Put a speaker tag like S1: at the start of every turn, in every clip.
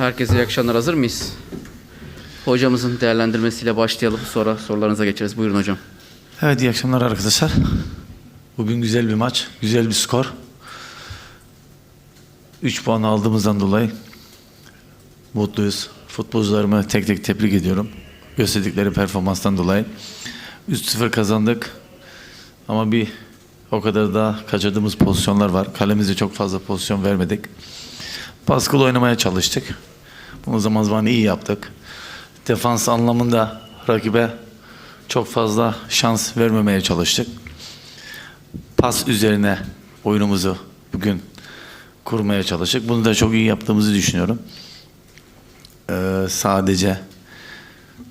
S1: Herkese iyi akşamlar. Hazır mıyız? Hocamızın değerlendirmesiyle başlayalım. Sonra sorularınıza geçeriz. Buyurun hocam.
S2: Evet iyi akşamlar arkadaşlar. Bugün güzel bir maç, güzel bir skor. 3 puan aldığımızdan dolayı mutluyuz. Futbolcularımı tek tek tebrik ediyorum. Gösterdikleri performanstan dolayı. 3-0 kazandık. Ama bir o kadar da kaçırdığımız pozisyonlar var. Kalemize çok fazla pozisyon vermedik. Baskılı oynamaya çalıştık. Bunu zaman zaman iyi yaptık. Defans anlamında rakibe çok fazla şans vermemeye çalıştık. Pas üzerine oyunumuzu bugün kurmaya çalıştık. Bunu da çok iyi yaptığımızı düşünüyorum. Ee, sadece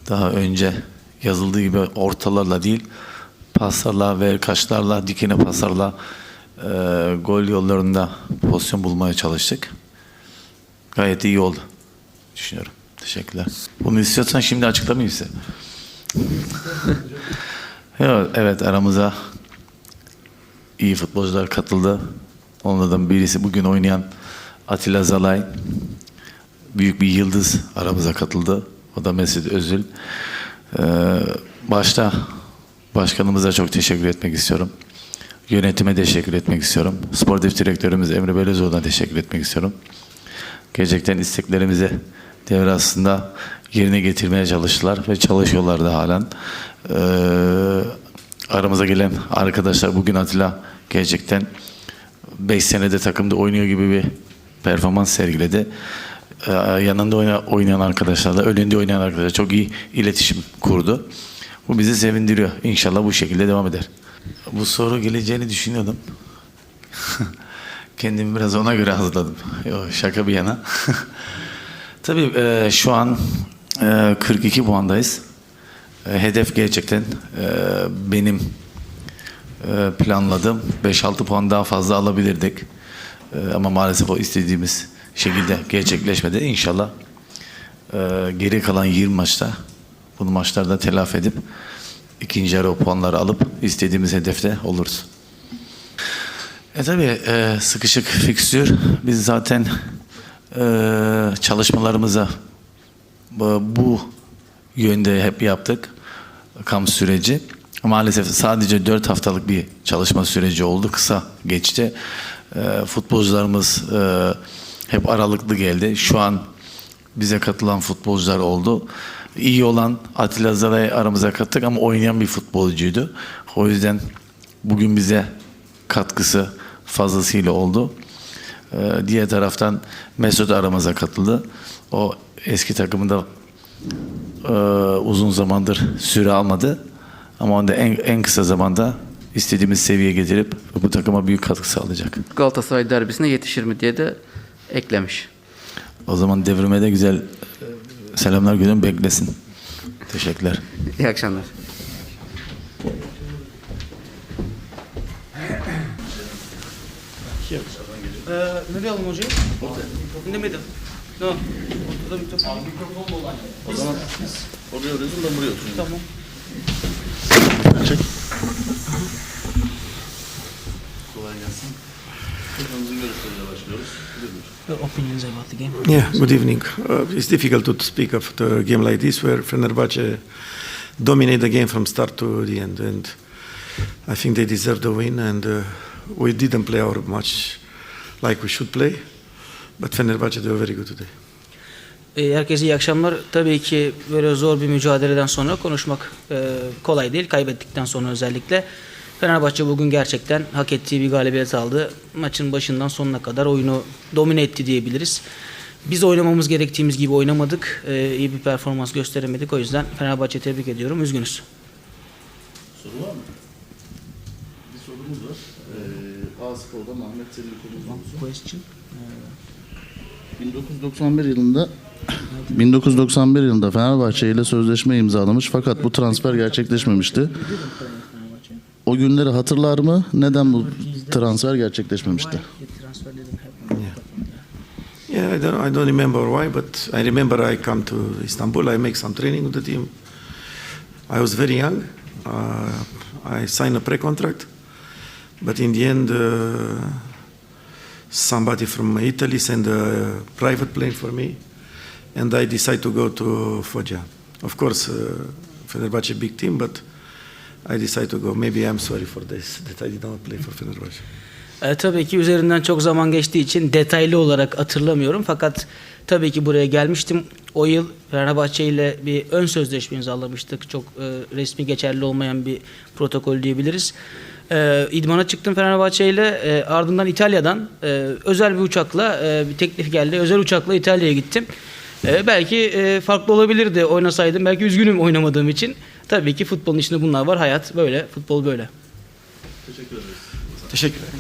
S2: daha önce yazıldığı gibi ortalarla değil, paslarla ve kaçlarla, dikine paslarla e, gol yollarında pozisyon bulmaya çalıştık. Gayet iyi oldu. Düşünüyorum. Teşekkürler. Bunu istiyorsan şimdi açıklamayayım size. Evet, aramıza iyi futbolcular katıldı. Onlardan birisi bugün oynayan Atilla Zalay. Büyük bir yıldız aramıza katıldı. O da Mesut Özil. Ee, başta başkanımıza çok teşekkür etmek istiyorum. Yönetime teşekkür etmek istiyorum. Sportif direktörümüz Emre Belözoğlu'na teşekkür etmek istiyorum. Gerçekten isteklerimizi devre aslında yerine getirmeye çalıştılar ve çalışıyorlar da halen. Ee, aramıza gelen arkadaşlar bugün Atilla gerçekten 5 senede takımda oynuyor gibi bir performans sergiledi. Ee, yanında oyna- oynayan arkadaşlarla, önünde oynayan arkadaşlar çok iyi iletişim kurdu. Bu bizi sevindiriyor. İnşallah bu şekilde devam eder. Bu soru geleceğini düşünüyordum. Kendimi biraz ona göre hazırladım. Yo, şaka bir yana. Tabii e, şu an e, 42 puandayız. E, hedef gerçekten e, benim e, planladığım 5-6 puan daha fazla alabilirdik. E, ama maalesef o istediğimiz şekilde gerçekleşmedi. İnşallah e, geri kalan 20 maçta bunu maçlarda telafi edip ikinci yarı puanları alıp istediğimiz hedefte oluruz. E tabii e, sıkışık fikstür. Biz zaten e, çalışmalarımıza bu, bu yönde hep yaptık. Kamp süreci. Maalesef sadece 4 haftalık bir çalışma süreci oldu. Kısa geçti. E, futbolcularımız e, hep aralıklı geldi. Şu an bize katılan futbolcular oldu. İyi olan Atilla Zalay aramıza kattık ama oynayan bir futbolcuydu. O yüzden bugün bize katkısı fazlasıyla oldu. Ee, diğer taraftan Mesut aramıza katıldı. O eski takımında e, uzun zamandır süre almadı. Ama onda en, en kısa zamanda istediğimiz seviyeye getirip bu takıma büyük katkı sağlayacak.
S1: Galatasaray derbisine yetişir mi diye de eklemiş.
S2: O zaman devrime de güzel e, selamlar gönderin beklesin. Teşekkürler.
S1: İyi akşamlar.
S3: Ee, nereye alalım hocayı? Orada. In the middle. No. Ortada mikrofon.
S4: O zaman oraya arıyorsun ben buraya oturuyorum.
S3: Tamam.
S4: Çek. Kolay gelsin. Hocamızın görüşleriyle başlıyoruz. Buyurun.
S3: Your opinions about the game?
S5: Yeah, good evening. Uh, it's difficult to speak of the game like this where Fenerbahce dominate the game from start to the end. And I think they deserve the win. And uh, we didn't play our match like we should play. But Fenerbahce, they were very good today.
S3: Ee, herkese iyi akşamlar. Tabii ki böyle zor bir mücadeleden sonra konuşmak e, kolay değil. Kaybettikten sonra özellikle. Fenerbahçe bugün gerçekten hak ettiği bir galibiyet aldı. Maçın başından sonuna kadar oyunu domine etti diyebiliriz. Biz oynamamız gerektiğimiz gibi oynamadık. Ee, iyi bir performans gösteremedik. O yüzden Fenerbahçe tebrik ediyorum. Üzgünüz.
S4: Soru var mı? Bir sorumuz var. Spor'dan Ahmet Selim Kurul'dan.
S3: Question.
S4: 1991 yılında 1991 yılında Fenerbahçe ile sözleşme imzalamış fakat bu transfer gerçekleşmemişti. O günleri hatırlar mı? Neden bu transfer gerçekleşmemişti?
S5: Yeah, I don't, I don't remember why, but I remember I come to Istanbul. I make some training with the team. I was very young. Uh, I signed a pre-contract, but in the end, uh, somebody from Italy sent a private plane for me and I decided to go to Foggia. Of course, uh, Fenerbahce big team, but I decided to go. Maybe I'm sorry for this that I did not play for Fenerbahce.
S3: E, tabii ki üzerinden çok zaman geçtiği için detaylı olarak hatırlamıyorum. Fakat tabii ki buraya gelmiştim. O yıl Fenerbahçe ile bir ön sözleşme imzalamıştık. Çok e, resmi geçerli olmayan bir protokol diyebiliriz. E, idmana çıktım Fenerbahçe ile. E, ardından İtalya'dan e, özel bir uçakla e, bir teklif geldi. Özel uçakla İtalya'ya gittim. E, belki e, farklı olabilirdi oynasaydım. Belki üzgünüm oynamadığım için. Tabii ki futbolun içinde bunlar var. Hayat böyle, futbol böyle.
S5: Teşekkür ederim.